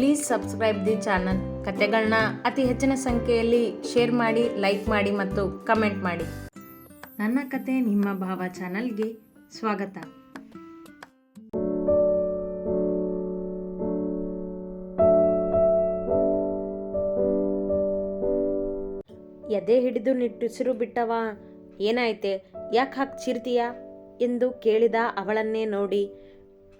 Please subscribe the channel ಕತೆಗಳನ್ನ ಅತಿ ಹೆಚ್ಚಿನ ಸಂಖ್ಯೆಯಲ್ಲಿ ಶೇರ್ ಮಾಡಿ ಲೈಕ್ ಮಾಡಿ ಮತ್ತು ಕಮೆಂಟ್ ಮಾಡಿ. ನನ್ನ ಕತೆ ನಿಮ್ಮ ಭಾವ ಚಾನಲ್ಗೆ ಸ್ವಾಗತ. ಎದೆ ಹಿಡಿದು ನಿಟ್ಟುಸಿರು ಬಿಟ್ಟವ, ಏನಾಯ್ತೆ, ಯಾಕೆ ಹಾಕಿ ಚಿರ್ತೀಯ ಎಂದು ಕೇಳಿದ ಅವಳನ್ನೇ ನೋಡಿ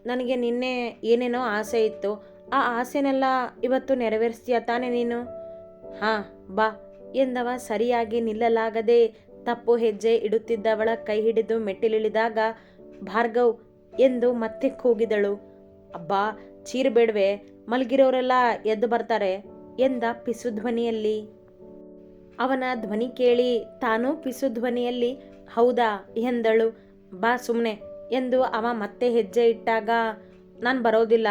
ನನಗೆ ನಿನ್ನೆ ಏನೇನೋ ಆಸೆ ಇತ್ತು. ಆ ಆಸೆನೆಲ್ಲ ಇವತ್ತು ನೆರವೇರಿಸ್ತೀಯ ತಾನೆ ನೀನು? ಹಾಂ, ಬಾ. ಎಂದವ ಸರಿಯಾಗಿ ನಿಲ್ಲಲಾಗದೆ ತಪ್ಪು ಹೆಜ್ಜೆ ಇಡುತ್ತಿದ್ದವಳ ಕೈ ಹಿಡಿದು ಮೆಟ್ಟಿಲಿಳಿದಾಗ, ಭಾರ್ಗವ್ ಎಂದು ಮತ್ತೆ ಕೂಗಿದಳು. ಅಬ್ಬಾ ಚೀರಬೇಡ್ವೆ ಮಲಗಿರೋರೆಲ್ಲ ಎದ್ದು ಬರ್ತಾರೆ, ಎಂದ ಪಿಸು ಧ್ವನಿಯಲ್ಲಿ ಅವನ ಧ್ವನಿ ಕೇಳಿ ತಾನೂ ಪಿಸುಧ್ವನಿಯಲ್ಲಿ, ಹೌದಾ? ಎಂದಳು. ಬಾ ಸುಮ್ಮನೆ ಎಂದು ಅವ ಮತ್ತೆ ಹೆಜ್ಜೆ ಇಟ್ಟಾಗ, ನಾನು ಬರೋದಿಲ್ಲ.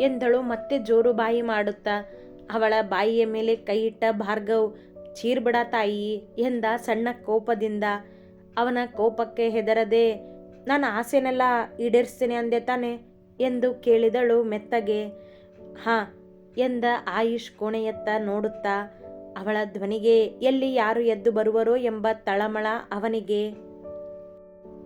ಎಂದಳು ಮತ್ತೆ ಜೋರು ಬಾಯಿ ಮಾಡುತ್ತಾ. ಅವಳ ಬಾಯಿಯ ಮೇಲೆ ಕೈ ಇಟ್ಟ ಭಾರ್ಗವ್, ಚೀರ್ಬಿಡ ತಾಯಿ ಎಂದ ಸಣ್ಣ ಕೋಪದಿಂದ. ಅವನ ಕೋಪಕ್ಕೆ ಹೆದರದೆ ನಾನು ಆಸೆನೆಲ್ಲ ಈಡೇರಿಸ್ತೇನೆ ಅಂದೆ ತಾನೆ ಎಂದು ಕೇಳಿದಳು ಮೆತ್ತಗೆ. ಹಾಂ ಎಂದ ಆಯುಷ್ ಕೋಣೆಯತ್ತ ನೋಡುತ್ತಾ. ಅವಳ ಧ್ವನಿಗೆ, ಎಲ್ಲಿ ಯಾರು ಎದ್ದು ಬರುವರೋ ಎಂಬ ತಳಮಳ ಅವನಿಗೆ.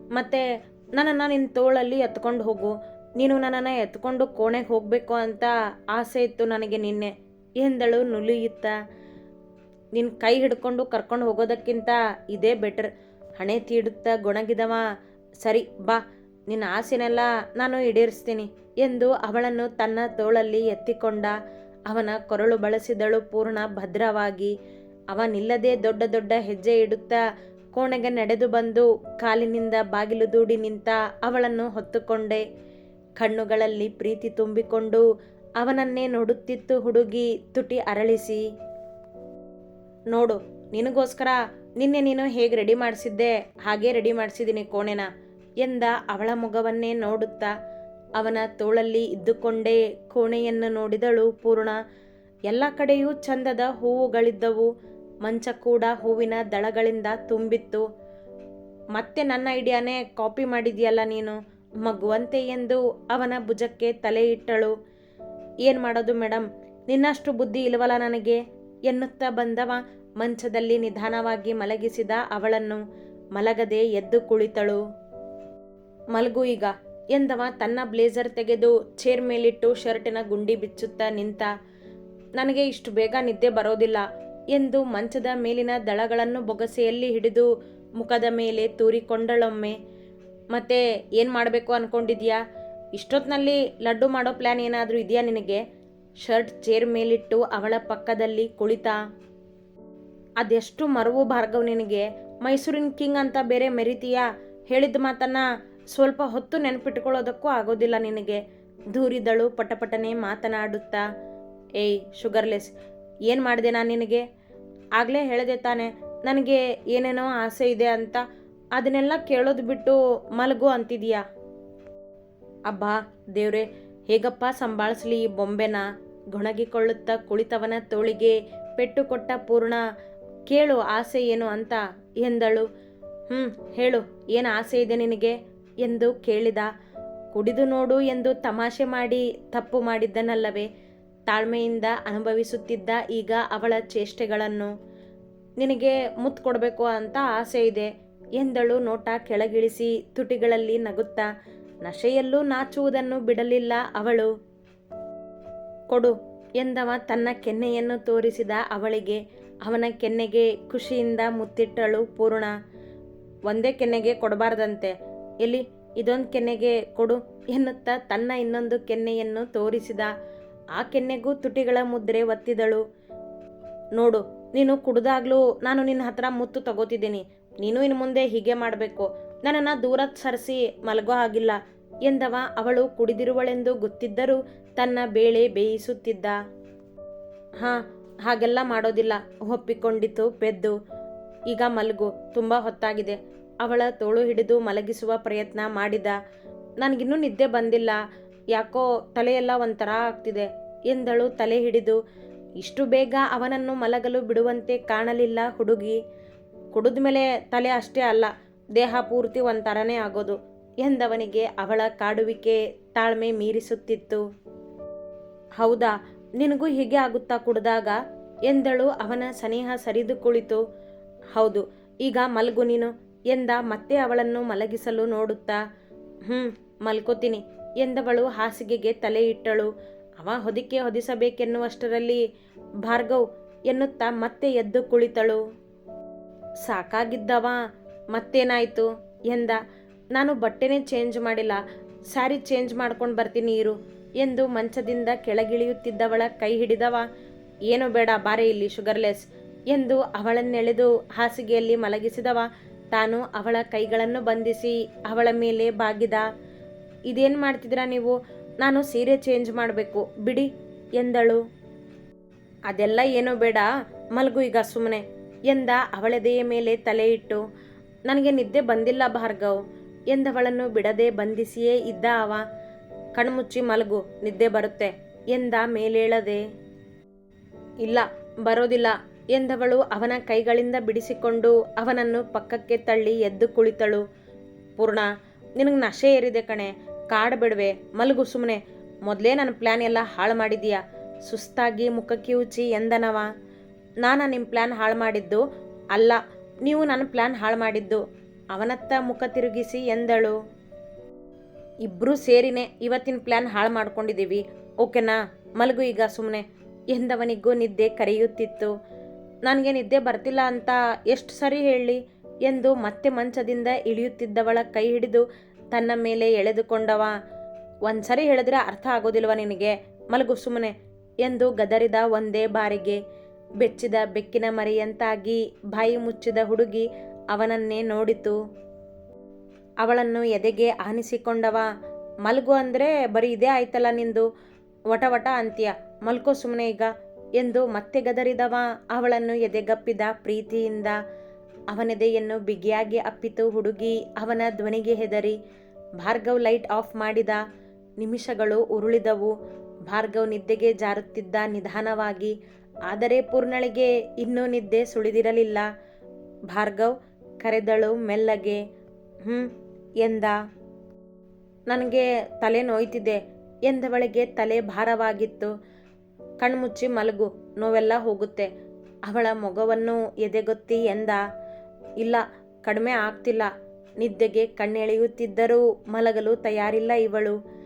ಮತ್ತೆ ನನ್ನನ್ನು ನಿನ್ನ ತೋಳಲ್ಲಿ ಎತ್ಕೊಂಡು ಹೋಗು. ನೀನು ನನ್ನನ್ನು ಎತ್ಕೊಂಡು ಕೋಣೆಗೆ ಹೋಗಬೇಕು ಅಂತ ಆಸೆ ಇತ್ತು ನನಗೆ ನಿನ್ನೆ. ಎಂದಳು ನುಲಿಯುತ್ತಾ. ನಿನ್ನ ಕೈ ಹಿಡ್ಕೊಂಡು ಕರ್ಕೊಂಡು ಹೋಗೋದಕ್ಕಿಂತ ಇದೇ ಬೆಟರ್ ಹಣೆ ತೀಡುತ್ತಾ ಗೊಣಗಿದವ. ಸರಿ, ಬಾ. ನಿನ್ನ ಆಸೆನೆಲ್ಲ ನಾನು ಈಡೇರಿಸ್ತೀನಿ ಎಂದು ಅವಳನ್ನು ತನ್ನ ತೋಳಲ್ಲಿ ಎತ್ತಿಕೊಂಡ. ಅವನ ಕೊರಳು ಬಳಸಿದಳು ಪೂರ್ಣ ಭದ್ರವಾಗಿ. ಅವನಿಲ್ಲದೆ ದೊಡ್ಡ ದೊಡ್ಡ ಹೆಜ್ಜೆ ಇಡುತ್ತಾ ಕೋಣೆಗೆ ನಡೆದು ಬಂದು ಕಾಲಿನಿಂದ ಬಾಗಿಲು ದೂಡಿ ನಿಂತ ಅವಳನ್ನು ಹೊತ್ತುಕೊಂಡೆ. ಕಣ್ಣುಗಳಲ್ಲಿ ಪ್ರೀತಿ ತುಂಬಿಕೊಂಡು ಅವನನ್ನೇ ನೋಡುತ್ತಿತ್ತು ಹುಡುಗಿ ತುಟಿ ಅರಳಿಸಿ. ನೋಡು, ನಿನಗೋಸ್ಕರ ನಿನ್ನೆ ನೀನು ಹೇಗೆ ರೆಡಿ ಮಾಡಿಸಿದ್ದೆ? ಹಾಗೇ ರೆಡಿ ಮಾಡಿಸಿದ್ದೀನಿ ಕೋಣೆನ ಎಂದ ಅವಳ ಮುಖವನ್ನೇ ನೋಡುತ್ತಾ. ಅವನ ತೋಳಲ್ಲಿ ಇದ್ದುಕೊಂಡೇ ಕೋಣೆಯನ್ನು ನೋಡಿದಳು ಪೂರ್ಣ. ಎಲ್ಲ ಕಡೆಯೂ ಚಂದದ ಹೂವುಗಳಿದ್ದವು. ಮಂಚ ಕೂಡ ಹೂವಿನ ದಳಗಳಿಂದ ತುಂಬಿತ್ತು. ಮತ್ತೆ ನನ್ನ ಐಡಿಯಾನೇ ಕಾಪಿ ಮಾಡಿದೆಯಲ್ಲ ನೀನು? ಮಗುವಂತೆ ಎಂದು ಅವನ ಭುಜಕ್ಕೆ ತಲೆ ಇಟ್ಟಳು. ಏನು ಮಾಡೋದು ಮೇಡಮ್ ನಿನ್ನಷ್ಟು ಬುದ್ಧಿ ಇಲ್ವಲ್ಲ ನನಗೆ? ಎನ್ನುತ್ತಾ ಬಂದವ ಮಂಚದಲ್ಲಿ ನಿಧಾನವಾಗಿ ಮಲಗಿಸಿದ ಅವಳನ್ನು. ಮಲಗದೆ ಎದ್ದು ಕುಳಿತಳು. ಮಲಗು ಈಗ, ಎಂದವ ತನ್ನ ಬ್ಲೇಸರ್ ತೆಗೆದು ಚೇರ್ ಮೇಲಿಟ್ಟು ಶರ್ಟಿನ ಗುಂಡಿ ಬಿಚ್ಚುತ್ತಾ ನಿಂತ. ನನಗೆ ಇಷ್ಟು ಬೇಗ ನಿದ್ದೆ ಬರೋದಿಲ್ಲ, ಎಂದು ಮಂಚದ ಮೇಲಿನ ದಳಗಳನ್ನು ಬೊಗಸೆಯಲ್ಲಿ ಹಿಡಿದು ಮುಖದ ಮೇಲೆ ತೂರಿಕೊಂಡಳೊಮ್ಮೆ. ಮತ್ತೆ ಏನು ಮಾಡಬೇಕು ಅನ್ಕೊಂಡಿದ್ಯಾ? ಇಷ್ಟೊತ್ತಿನಲ್ಲಿ ಲಡ್ಡು ಮಾಡೋ ಪ್ಲ್ಯಾನ್ ಏನಾದರೂ ಇದೆಯಾ ನಿನಗೆ? ಶರ್ಟ್ ಚೇರ್ ಮೇಲಿಟ್ಟು ಅವಳ ಪಕ್ಕದಲ್ಲಿ ಕುಳಿತ? ಅದೆಷ್ಟು ಮರವು ಭಾರ್ಗವ್ ನಿನಗೆ? ಮೈಸೂರಿನ ಕಿಂಗ್ ಅಂತ ಬೇರೆ ಮೆರಿತೀಯಾ? ಹೇಳಿದ ಮಾತನ್ನ ಸ್ವಲ್ಪ ಹೊತ್ತು ನೆನಪಿಟ್ಕೊಳ್ಳೋದಕ್ಕೂ ಆಗೋದಿಲ್ಲ ನಿನಗೆ. ದೂರಿದಳು ಪಟಪಟನೆ ಮಾತನಾಡುತ್ತಾ. ಏಯ್, ಶುಗರ್ಲೆಸ್, ಏನು ಮಾಡಿದೆ ನಾನು ನಿನಗೆ? ಆಗಲೇ ಹೇಳಿದೆ ತಾನೆ, ನನಗೆ ಏನೇನೋ ಆಸೆ ಇದೆ ಅಂತ ಅದನ್ನೆಲ್ಲ ಕೇಳೋದು ಬಿಟ್ಟು ಮಲಗು ಅಂತಿದೀಯಾ? ಅಬ್ಬಾ, ದೇವ್ರೆ, ಹೇಗಪ್ಪ ಸಂಭಾಳಿಸ್ಲಿ ಬೊಂಬೆನ? ಗೊಣಗಿಕೊಳ್ಳುತ್ತಾ ಕುಳಿತವನ ತೋಳಿಗೆ ಪೆಟ್ಟು ಕೊಟ್ಟ ಪೂರ್ಣ, ಕೇಳು ಆಸೆ ಏನು ಅಂತ ಎಂದಳು. ಹ್ಞೂ ಹೇಳು, ಏನು ಆಸೆ ಇದೆ ನಿನಗೆ? ಎಂದು ಕೇಳಿದ. ಕುಡಿದು ನೋಡು ಎಂದು ತಮಾಷೆ ಮಾಡಿ ತಪ್ಪು ಮಾಡಿದ್ದನಲ್ಲವೇ? ತಾಳ್ಮೆಯಿಂದ ಅನುಭವಿಸುತ್ತಿದ್ದ ಈಗ ಅವಳ ಚೇಷ್ಟೆಗಳನ್ನು. ನಿನಗೆ ಮುತ್ತು ಕೊಡಬೇಕು ಅಂತ ಆಸೆ ಇದೆ. ಎಂದಳು ನೋಟ ಕೆಳಗಿಳಿಸಿ ತುಟಿಗಳಲ್ಲಿ ನಗುತ್ತಾ, ನಶೆಯಲ್ಲೂ ನಾಚುವುದನ್ನು ಬಿಡಲಿಲ್ಲ ಅವಳು. ಕೊಡು ಎಂದವ ತನ್ನ ಕೆನ್ನೆಯನ್ನು ತೋರಿಸಿದ ಅವಳಿಗೆ. ಅವನ ಕೆನ್ನೆಗೆ ಖುಷಿಯಿಂದ ಮುತ್ತಿಟ್ಟಳು ಪೂರ್ಣ. ಒಂದೇ ಕೆನ್ನೆಗೆ ಕೊಡಬಾರ್ದಂತೆ. ಎಲ್ಲಿ? ಇದೊಂದು ಕೆನ್ನೆಗೆ ಕೊಡು ಎನ್ನುತ್ತಾ ತನ್ನ ಇನ್ನೊಂದು ಕೆನ್ನೆಯನ್ನು ತೋರಿಸಿದ. ಆ ಕೆನ್ನೆಗೂ ತುಟಿಗಳ ಮುದ್ರೆ ಒತ್ತಿದಳು. ನೋಡು, ನೀನು ಕುಡ್ದಾಗ್ಲೂ ನಾನು ನಿನ್ನ ಹತ್ರ ಮುತ್ತು ತಗೋತಿದ್ದೀನಿ. ನೀನು ಇನ್ನು ಮುಂದೆ ಹೀಗೆ ಮಾಡಬೇಕು. ನನ್ನನ್ನು ದೂರ ಸರಿಸಿ ಮಲಗೋ ಹಾಗಿಲ್ಲ ಎಂದವ ಅವಳು ಕುಡಿದಿರುವಳೆಂದು ಗೊತ್ತಿದ್ದರೂ ತನ್ನ ಬೇಳೆ ಬೇಯಿಸುತ್ತಿದ್ದ. ಹಾಂ, ಹಾಗೆಲ್ಲ ಮಾಡೋದಿಲ್ಲ, ಒಪ್ಪಿಕೊಂಡಿತು ಪೆದ್ದು. ಈಗ ಮಲಗು, ತುಂಬ ಹೊತ್ತಾಗಿದೆ. ಅವಳ ತೋಳು ಹಿಡಿದು ಮಲಗಿಸುವ ಪ್ರಯತ್ನ ಮಾಡಿದ. ನನಗಿನ್ನೂ ನಿದ್ದೆ ಬಂದಿಲ್ಲ, ಯಾಕೋ ತಲೆಯೆಲ್ಲ ಒಂಥರ ಆಗ್ತಿದೆ ಎಂದಳು ತಲೆ ಹಿಡಿದು. ಇಷ್ಟು ಬೇಗ ಅವನನ್ನು ಮಲಗಲು ಬಿಡುವಂತೆ ಕಾಣಲಿಲ್ಲ ಹುಡುಗಿ. ಕುಡಿದ ಮೇಲೆ ತಲೆ ಅಷ್ಟೇ ಅಲ್ಲ, ದೇಹ ಪೂರ್ತಿ ಒಂಥರನೇ ಆಗೋದು ಎಂದವನಿಗೆ ಅವಳ ಕಾಡುವಿಕೆ ತಾಳ್ಮೆ ಮೀರಿಸುತ್ತಿತ್ತು. ಹೌದಾ, ನಿನಗೂ ಹೀಗೆ ಆಗುತ್ತಾ ಕುಡಿದಾಗ? ಎಂದಳು ಅವನ ಸನಿಹ ಸರಿದು ಕುಳಿತು. ಹೌದು, ಈಗ ಮಲಗು ನೀನು, ಎಂದ ಮತ್ತೆ ಅವಳನ್ನು ಮಲಗಿಸಲು ನೋಡುತ್ತಾ? ಹ್ಞೂ ಮಲ್ಕೋತೀನಿ, ಎಂದವಳು ಹಾಸಿಗೆಗೆ ತಲೆ ಇಟ್ಟಳು. ಅವ ಹೊದಿಕೆ ಹೊದಿಸಬೇಕೆನ್ನುವಷ್ಟರಲ್ಲಿ ಭಾರ್ಗವ್ ಎನ್ನುತ್ತಾ ಮತ್ತೆ ಎದ್ದು ಕುಳಿತಳು. ಸಾಕಾಗಿದ್ದವ? ಮತ್ತೇನಾಯಿತು? ಎಂದ. ನಾನು ಬಟ್ಟೆನೇ ಚೇಂಜ್ ಮಾಡಿಲ್ಲ. ಸ್ಯಾರಿ ಚೇಂಜ್ ಮಾಡ್ಕೊಂಡು ಬರ್ತೀನಿ ಇರು ಎಂದು ಮಂಚದಿಂದ ಕೆಳಗಿಳಿಯುತ್ತಿದ್ದವಳ ಕೈ ಹಿಡಿದವ. ಏನು ಬೇಡ, ಬಾರೆ ಇಲ್ಲಿ ಶುಗರ್ಲೆಸ್ ಎಂದು ಅವಳನ್ನೆಳೆದು ಹಾಸಿಗೆಯಲ್ಲಿ ಮಲಗಿಸಿದವ. ತಾನು ಅವಳ ಕೈಗಳನ್ನು ಬಂಧಿಸಿ ಅವಳ ಮೇಲೆ ಬಾಗಿದ. ಇದೇನು ಮಾಡ್ತಿದ್ದೀರಾ ನೀವು? ನಾನು ಸೀರೆ ಚೇಂಜ್ ಮಾಡಬೇಕು, ಬಿಡಿ ಎಂದಳು. ಅದೆಲ್ಲ ಏನೂ ಬೇಡ, ಮಲಗು ಈಗ ಸುಮ್ಮನೆ ಎಂದ ಅವಳದೆಯ ಮೇಲೆ ತಲೆ ಇಟ್ಟು, ನನಗೆ ನಿದ್ದೆ ಬಂದಿಲ್ಲ ಭಾರ್ಗವ್ ಎಂದವಳನ್ನು ಬಿಡದೆ ಬಂಧಿಸಿಯೇ ಇದ್ದ ಅವ, ಕಣ್ಮುಚ್ಚಿ ಮಲಗು, ನಿದ್ದೆ ಬರುತ್ತೆ ಎಂದ ಮೇಲೇಳದೆ, ಇಲ್ಲ, ಬರೋದಿಲ್ಲ ಎಂದವಳು ಅವನ ಕೈಗಳಿಂದ ಬಿಡಿಸಿಕೊಂಡು ಅವನನ್ನು ಪಕ್ಕಕ್ಕೆ ತಳ್ಳಿ ಎದ್ದು ಕುಳಿತಳು. ಪೂರ್ಣ, ನಿನಗೆ ನಶೆ ಏರಿದೆ ಕಣೆ ಕಾಡ್ಬಿಡ್ವೆ ಮಲಗು ಸುಮ್ಮನೆ ಮೊದಲೇ ನನ್ನ ಪ್ಲ್ಯಾನ್ ಎಲ್ಲ ಹಾಳು ಮಾಡಿದೀಯಾ ಸುಸ್ತಾಗಿ ಮುಖಕ್ಕೆ ಉಚ್ಚಿ ಎಂದನವ. ನಾನು ನಿಮ್ಮ ಪ್ಲ್ಯಾನ್ ಹಾಳು ಮಾಡಿದ್ದು. ಅಲ್ಲ, ನೀವು ನನ್ನ ಪ್ಲ್ಯಾನ್ ಹಾಳು ಮಾಡಿದ್ದು. ಅವನತ್ತ ಮುಖ ತಿರುಗಿಸಿ ಎಂದಳು. ಇಬ್ಬರೂ ಸೇರಿನೇ ಇವತ್ತಿನ ಪ್ಲ್ಯಾನ್ ಹಾಳು ಮಾಡ್ಕೊಂಡಿದ್ದೀವಿ ಓಕೆನಾ? ಮಲಗು ಈಗ ಸುಮ್ಮನೆ ಎಂದವನಿಗೂ ನಿದ್ದೆ ಕರೆಯುತ್ತಿತ್ತು. ನನಗೆ ನಿದ್ದೆ ಬರ್ತಿಲ್ಲ ಅಂತ ಎಷ್ಟು ಸರಿ ಹೇಳಿ ಎಂದು ಮತ್ತೆ ಮಂಚದಿಂದ ಇಳಿಯುತ್ತಿದ್ದವಳ ಕೈ ಹಿಡಿದು ತನ್ನ ಮೇಲೆ ಎಳೆದುಕೊಂಡವ. ಒಂದ್ಸರಿ ಹೇಳಿದ್ರೆ ಅರ್ಥ ಆಗೋದಿಲ್ವ ನಿನಗೆ? ಮಲಗು ಸುಮ್ಮನೆ ಎಂದು ಗದರಿದ ಒಂದೇ ಬಾರಿಗೆ. ಬೆಚ್ಚಿದ ಬೆಕ್ಕಿನ ಮರಿಯಂತಾಗಿ ಬಾಯಿ ಮುಚ್ಚಿದ ಹುಡುಗಿ ಅವನನ್ನೇ ನೋಡಿತು. ಅವಳನ್ನು ಎದೆಗೆ ಆನಿಸಿಕೊಂಡವ, ಮಲ್ಗು ಅಂದರೆ ಬರೀ ಇದೇ ಆಯ್ತಲ್ಲ ನಿಂದು? ವಟ ವಟ ಅಂತ್ಯ, ಮಲ್ಕೋ ಸುಮ್ಮನೆ ಈಗ ಎಂದು ಮತ್ತೆ ಗದರಿದವ. ಅವಳನ್ನು ಎದೆಗಪ್ಪಿದ ಪ್ರೀತಿಯಿಂದ ಅವನೆದೆಯನ್ನು ಬಿಗಿಯಾಗಿ ಅಪ್ಪಿತು ಹುಡುಗಿ ಅವನ ಧ್ವನಿಗೆ ಹೆದರಿ. ಭಾರ್ಗವ್ ಲೈಟ್ ಆಫ್ ಮಾಡಿದ ನಿಮಿಷಗಳು ಉರುಳಿದವು. ಭಾರ್ಗವ್ ನಿದ್ದೆಗೆ ಜಾರುತ್ತಿದ್ದ ನಿಧಾನವಾಗಿ ಆದರೆ ಪೂರ್ಣಳಿಗೆ ಇನ್ನೂ ನಿದ್ದೆ ಸುಳಿದಿರಲಿಲ್ಲ. ಭಾರ್ಗವ್ ಕರೆದಳು ಮೆಲ್ಲಗೆ ಹ್ಞೂ ಎಂದ? ನನಗೆ ತಲೆ ನೋಯ್ತಿದೆ, ಎಂದವಳಿಗೆ ತಲೆ ಭಾರವಾಗಿತ್ತು. ಕಣ್ಮುಚ್ಚಿ ಮಲಗು, ನೋವೆಲ್ಲ ಹೋಗುತ್ತೆ. ಅವಳ ಮೊಗವನ್ನು ಎದೆಗೊತ್ತಿ ಎಂದ, ಇಲ್ಲ, ಕಡಿಮೆ ಆಗ್ತಿಲ್ಲ. ನಿದ್ದೆಗೆ ಕಣ್ಣೆಳೆಯುತ್ತಿದ್ದರೂ ಮಲಗಲು ತಯಾರಿಲ್ಲ ಇವಳು.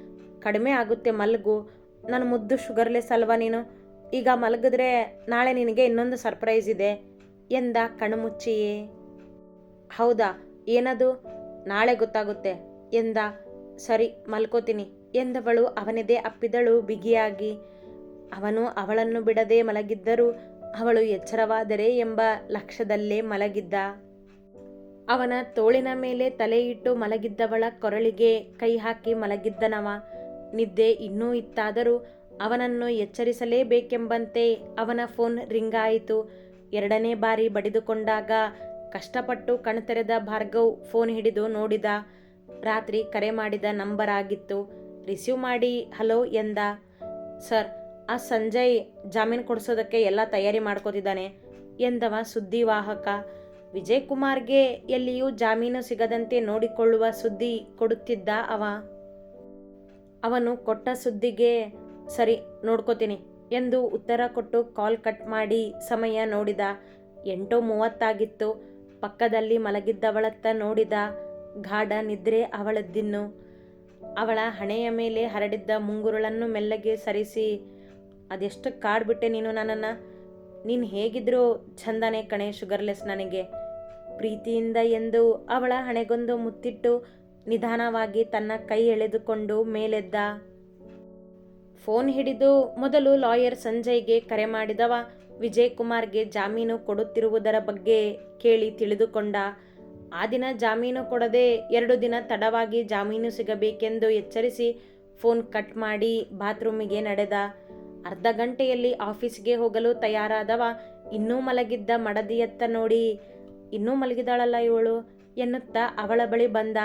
ಕಡಿಮೆ ಆಗುತ್ತೆ ಮಲಗು. ನನ್ನ ಮುದ್ದು ಶುಗರ್ಲೆಸ್ ಅಲ್ವಾ ನೀನು? ಈಗ ಮಲಗಿದ್ರೆ ನಾಳೆ ನಿನಗೆ ಇನ್ನೊಂದು ಸರ್ಪ್ರೈಸ್ ಇದೆ ಎಂದ ಕಣ್ಮುಚ್ಚಿಯೇ. ಹೌದಾ, ಏನದು? ನಾಳೆ ಗೊತ್ತಾಗುತ್ತೆ ಎಂದ. ಸರಿ, ಮಲ್ಕೋತೀನಿ ಎಂದವಳು ಅವನದೇ ಅಪ್ಪಿದಳು ಬಿಗಿಯಾಗಿ. ಅವನು ಅವಳನ್ನು ಬಿಡದೆ ಮಲಗಿದ್ದರೂ ಅವಳು ಎಚ್ಚರವಾದರೆ ಎಂಬ ಲಕ್ಷ್ಯದಲ್ಲೇ ಮಲಗಿದ್ದ. ಅವನ ತೋಳಿನ ಮೇಲೆ ತಲೆಯಿಟ್ಟು ಮಲಗಿದ್ದವಳ ಕೊರಳಿಗೆ ಕೈ ಹಾಕಿ ಮಲಗಿದ್ದನವ. ನಿದ್ದೆ ಇನ್ನೂ ಇತ್ತಾದರೂ ಅವನನ್ನು ಎಚ್ಚರಿಸಲೇಬೇಕೆಂಬಂತೆ ಅವನ ಫೋನ್ ರಿಂಗ್ ಆಯಿತು ಎರಡನೇ ಬಾರಿ ಬಡಿದುಕೊಂಡಾಗ ಕಷ್ಟಪಟ್ಟು ಕಣ್ತೆರೆದ ಭಾರ್ಗವ್ ಫೋನ್ ಹಿಡಿದು ನೋಡಿದ, ರಾತ್ರಿ ಕರೆ ಮಾಡಿದ ನಂಬರ್ ಆಗಿತ್ತು. ರಿಸೀವ್ ಮಾಡಿ ಹಲೋ ಎಂದ, ಸರ್, ಆ ಸಂಜಯ್ ಜಾಮೀನು ಕೊಡಿಸೋದಕ್ಕೆ ಎಲ್ಲ ತಯಾರಿ ಮಾಡ್ಕೋತಿದ್ದಾನೆ ಎಂದವ ಸುದ್ದಿವಾಹಕ. ವಿಜಯ್ ಕುಮಾರ್ಗೆ ಎಲ್ಲಿಯೂ ಜಾಮೀನು ಸಿಗದಂತೆ ನೋಡಿಕೊಳ್ಳುವ ಸುದ್ದಿ ಕೊಡುತ್ತಿದ್ದ ಅವ. ಅವನು ಕೊಟ್ಟ ಸುದ್ದಿಗೆ ಸರಿ, ನೋಡ್ಕೋತೀನಿ ಎಂದು ಉತ್ತರ ಕೊಟ್ಟು ಕಾಲ್ ಕಟ್ ಮಾಡಿ ಸಮಯ ನೋಡಿದ. ಎಂಟು ಮೂವತ್ತಾಗಿತ್ತು. ಪಕ್ಕದಲ್ಲಿ ಮಲಗಿದ್ದವಳತ್ತ ನೋಡಿದ ಗಾಢ ನಿದ್ರೆ ಅವಳದ್ದಿನ್ನು. ಅವಳ ಹಣೆಯ ಮೇಲೆ ಹರಡಿದ್ದ ಮುಂಗುರುಳನ್ನು ಮೆಲ್ಲಗೆ ಸರಿಸಿ, ಅದೆಷ್ಟು ಕಾಡ್ಬಿಟ್ಟೆ ನೀನು ನನ್ನನ್ನು? ನೀನು ಹೇಗಿದ್ರೂ ಚಂದನೆ ಕಣೆ ಶುಗರ್ಲೆಸ್ ನನಗೆ. ಪ್ರೀತಿಯಿಂದ ಎಂದು ಅವಳ ಹಣೆಗೊಂದು ಮುತ್ತಿಟ್ಟು ನಿಧಾನವಾಗಿ ತನ್ನ ಕೈ ಎಳೆದುಕೊಂಡು ಮೇಲೆದ್ದ. ಫೋನ್ ಹಿಡಿದು ಮೊದಲು ಲಾಯರ್ ಸಂಜಯ್ಗೆ ಕರೆ ಮಾಡಿದವ. ವಿಜಯ್ ಕುಮಾರ್ಗೆ ಜಾಮೀನು ಕೊಡುತ್ತಿರುವುದರ ಬಗ್ಗೆ ಕೇಳಿ ತಿಳಿದುಕೊಂಡ. ಆ ದಿನ ಜಾಮೀನು ಕೊಡದೆ ಎರಡು ದಿನ ತಡವಾಗಿ ಜಾಮೀನು ಸಿಗಬೇಕೆಂದು ಎಚ್ಚರಿಸಿ ಫೋನ್ ಕಟ್ ಮಾಡಿ ಬಾತ್ರೂಮಿಗೆ ನಡೆದ. ಅರ್ಧ ಗಂಟೆಯಲ್ಲಿ ಆಫೀಸ್ಗೆ ಹೋಗಲು ತಯಾರಾದವ. ಇನ್ನೂ ಮಲಗಿದ್ದ ಮಡದಿಯತ್ತ ನೋಡಿ, ಇನ್ನೂ ಮಲಗಿದಾಳಲ್ಲ ಇವಳು ಎನ್ನುತ್ತಾ ಅವಳ ಬಳಿ ಬಂದ.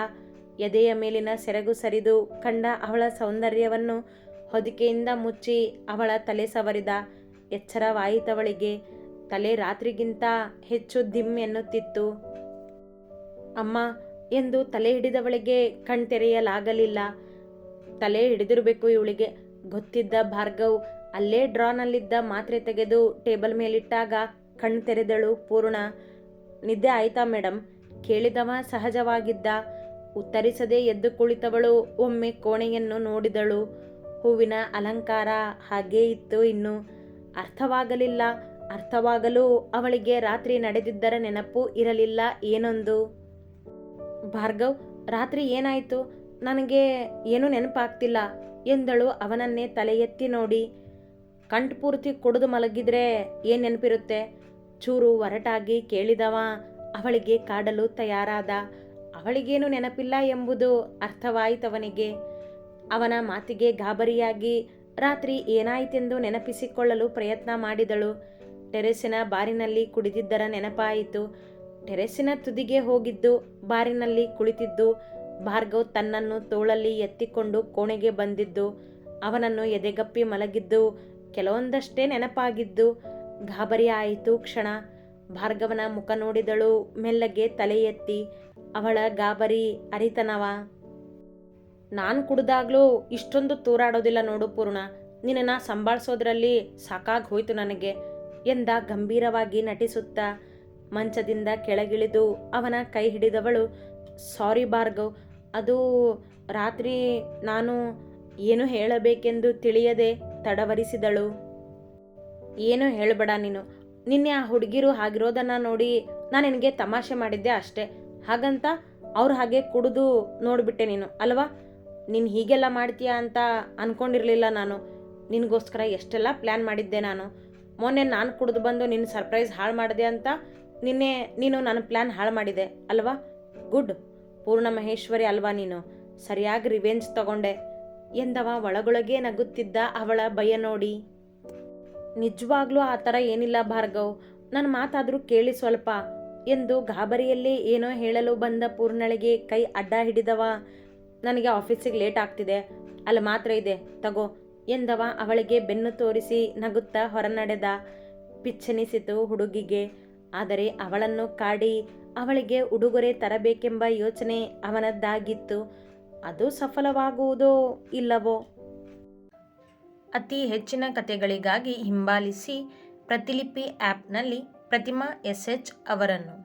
ಎದೆಯ ಮೇಲಿನ ಸೆರಗು ಸರಿದು ಕಂಡ ಅವಳ ಸೌಂದರ್ಯವನ್ನು ಹೊದಿಕೆಯಿಂದ ಮುಚ್ಚಿ ಅವಳ ತಲೆ ಸವರಿದ ಎಚ್ಚರವಾಯಿತವಳಿಗೆ ತಲೆ ರಾತ್ರಿಗಿಂತ ಹೆಚ್ಚು ದಿಮ್ ಎನ್ನುತ್ತಿತ್ತು. ಅಮ್ಮ, ಎಂದು ತಲೆ ಹಿಡಿದವಳಿಗೆ ಕಣ್ತೆರೆಯಲಾಗಲಿಲ್ಲ. ತಲೆ ಹಿಡಿದಿರಬೇಕು ಇವಳಿಗೆ. ಗೊತ್ತಿದ್ದ ಭಾರ್ಗವ್ ಅಲ್ಲೇ ಡ್ರಾನಲ್ಲಿದ್ದ ಮಾತ್ರೆ ತೆಗೆದು ಟೇಬಲ್ ಮೇಲಿಟ್ಟಾಗ ಕಣ್ಣು ತೆರೆದಳು ಪೂರ್ಣ. ನಿದ್ದೆ ಆಯ್ತಾ ಮೇಡಮ್ ಕೇಳಿದವ ಸಹಜವಾಗಿದ್ದ. ಉತ್ತರಿಸದೆ ಎದ್ದು ಕುಳಿತವಳು ಒಮ್ಮೆ ಕೋಣೆಯನ್ನು ನೋಡಿದಳು. ಹೂವಿನ ಅಲಂಕಾರ ಹಾಗೇ ಇತ್ತು. ಇನ್ನು ಅರ್ಥವಾಗಲಿಲ್ಲ. ಅರ್ಥವಾಗಲು ಅವಳಿಗೆ ರಾತ್ರಿ ನಡೆದಿದ್ದರ ನೆನಪು ಇರಲಿಲ್ಲ. ಏನೊಂದು? ಭಾರ್ಗವ್, ರಾತ್ರಿ ಏನಾಯಿತು? ನನಗೆ ಏನೂ ನೆನಪಾಗ್ತಿಲ್ಲ ಎಂದಳು ಅವನನ್ನೇ ತಲೆ ಎತ್ತಿ ನೋಡಿ ಕಂಠಪೂರ್ತಿ ಕುಡಿದು ಮಲಗಿದ್ರೆ ಏನು ನೆನಪಿರುತ್ತೆ? ಚೂರು ಒರಟಾಗಿ ಕೇಳಿದವ ಅವಳಿಗೆ ಕಾಡಲು ತಯಾರಾದ. ಅವಳಿಗೇನು ನೆನಪಿಲ್ಲ ಎಂಬುದು ಅರ್ಥವಾಯಿತವನಿಗೆ. ಅವನ ಮಾತಿಗೆ ಗಾಬರಿಯಾಗಿ ರಾತ್ರಿ ಏನಾಯಿತೆಂದು ನೆನಪಿಸಿಕೊಳ್ಳಲು ಪ್ರಯತ್ನ ಮಾಡಿದಳು. ಟೆರೆಸಿನ ಬಾರಿನಲ್ಲಿ ಕುಡಿದಿದ್ದರ ನೆನಪಾಯಿತು. ಟೆರೆಸಿನ ತುದಿಗೆ ಹೋಗಿದ್ದು, ಬಾರಿನಲ್ಲಿ ಕುಳಿತಿದ್ದು, ಭಾರ್ಗವ್ ತನ್ನನ್ನು ತೋಳಲ್ಲಿ ಎತ್ತಿಕೊಂಡು ಕೋಣೆಗೆ ಬಂದಿದ್ದು, ಅವನನ್ನು ಎದೆಗಪ್ಪಿ ಮಲಗಿದ್ದು, ಕೆಲವೊಂದಷ್ಟೇ ನೆನಪಾಗಿದ್ದು, ಗಾಬರಿ ಆಯಿತು ಕ್ಷಣ. ಭಾರ್ಗವನ ಮುಖ ನೋಡಿದಳು, ಮೆಲ್ಲಗೆ ತಲೆ ಎತ್ತಿ, ಅವಳ ಗಾಬರಿ ಅರಿತನವ. ನಾನು ಕುಡ್ದಾಗ್ಲೂ ಇಷ್ಟೊಂದು ತೂರಾಡೋದಿಲ್ಲ ನೋಡು ಪೂರ್ಣ. ನಿನ್ನನ್ನು ಸಂಭಾಳಿಸೋದ್ರಲ್ಲಿ ಸಾಕಾಗಿ ಹೋಯ್ತು ನನಗೆ. ಎಂದ ಗಂಭೀರವಾಗಿ ನಟಿಸುತ್ತಾ ಮಂಚದಿಂದ ಕೆಳಗಿಳಿದು ಅವನ ಕೈ ಹಿಡಿದವಳು, ಸಾರಿ ಭಾರ್ಗವ್, ಅದು ರಾತ್ರಿ ನಾನು ಏನು ಹೇಳಬೇಕೆಂದು ತಿಳಿಯದೆ ತಡವರಿಸಿದಳು. ಏನು ಹೇಳಬೇಡ ನೀನು. ನಿನ್ನೆ ಆ ಹುಡುಗಿರು ಹಾಗಿರೋದನ್ನು ನೋಡಿ ನಾನು ನಿನಗೆ ತಮಾಷೆ ಮಾಡಿದ್ದೆ ಅಷ್ಟೇ. ಹಾಗಂತ ಅವ್ರು ಹಾಗೆ ಕುಡಿದು ನೋಡಿಬಿಟ್ಟೆ ನೀನು, ಅಲ್ವಾ? ನೀನು ಹೀಗೆಲ್ಲ ಮಾಡ್ತೀಯ ಅಂತ ಅಂದ್ಕೊಂಡಿರಲಿಲ್ಲ ನಾನು. ನಿನಗೋಸ್ಕರ ಎಷ್ಟೆಲ್ಲ ಪ್ಲ್ಯಾನ್ ಮಾಡಿದ್ದೆ ನಾನು. ಮೊನ್ನೆ ನಾನು ಕುಡಿದು ಬಂದು ನಿನ್ನ ಸರ್ಪ್ರೈಸ್ ಹಾಳು ಮಾಡಿದೆ ಅಂತ ನಿನ್ನೆ ನೀನು ನನ್ನ ಪ್ಲ್ಯಾನ್ ಹಾಳು ಮಾಡಿದೆ, ಅಲ್ವಾ? ಗುಡ್ ಪೂರ್ಣ ಮಹೇಶ್ವರಿ ಅಲ್ವಾ ನೀನು? ಸರಿಯಾಗಿ ರಿವೆಂಜ್ ತಗೊಂಡೆ. ಎಂದವ ಒಳಗೊಳಗೆ ನಗುತ್ತಿದ್ದ ಅವಳ ಭಯ ನೋಡಿ. ನಿಜವಾಗ್ಲೂ ಆ ಥರ ಏನಿಲ್ಲ ಭಾರ್ಗವ್. ನನ್ನ ಮಾತಾದರೂ ಕೇಳಿ ಸ್ವಲ್ಪ ಎಂದು ಗಾಬರಿಯಲ್ಲಿ ಏನೋ ಹೇಳಲು ಬಂದ ಪೂರ್ಣಳಿಗೆ ಕೈ ಅಡ್ಡ ಹಿಡಿದವ. ನನಗೆ ಆಫೀಸಿಗೆ ಲೇಟ್ ಆಗ್ತಿದೆ. ಅಲ್ಲಿ ಮಾತ್ರ ಇದೆ. ತಗೋ. ಎಂದವ ಅವಳಿಗೆ ಬೆನ್ನು ತೋರಿಸಿ ನಗುತ್ತಾ ಹೊರನಡೆದ ಪಿಚ್ಚನಿಸಿತು ಹುಡುಗಿಗೆ. ಆದರೆ ಅವಳನ್ನು ಕಾಡಿ ಅವಳಿಗೆ ಉಡುಗೊರೆ ತರಬೇಕೆಂಬ ಯೋಚನೆ ಅವನದ್ದಾಗಿತ್ತು. ಅದು ಸಫಲವಾಗುವುದೋ ಇಲ್ಲವೋ? ಅತಿ ಹೆಚ್ಚಿನ ಕಥೆಗಳಿಗಾಗಿ ಹಿಂಬಾಲಿಸಿ ಪ್ರತಿಲಿಪಿ ಆ್ಯಪ್ನಲ್ಲಿ ಪ್ರತಿಮಾ ಎಸ್ ಎಚ್ ಅವರನ್ನು.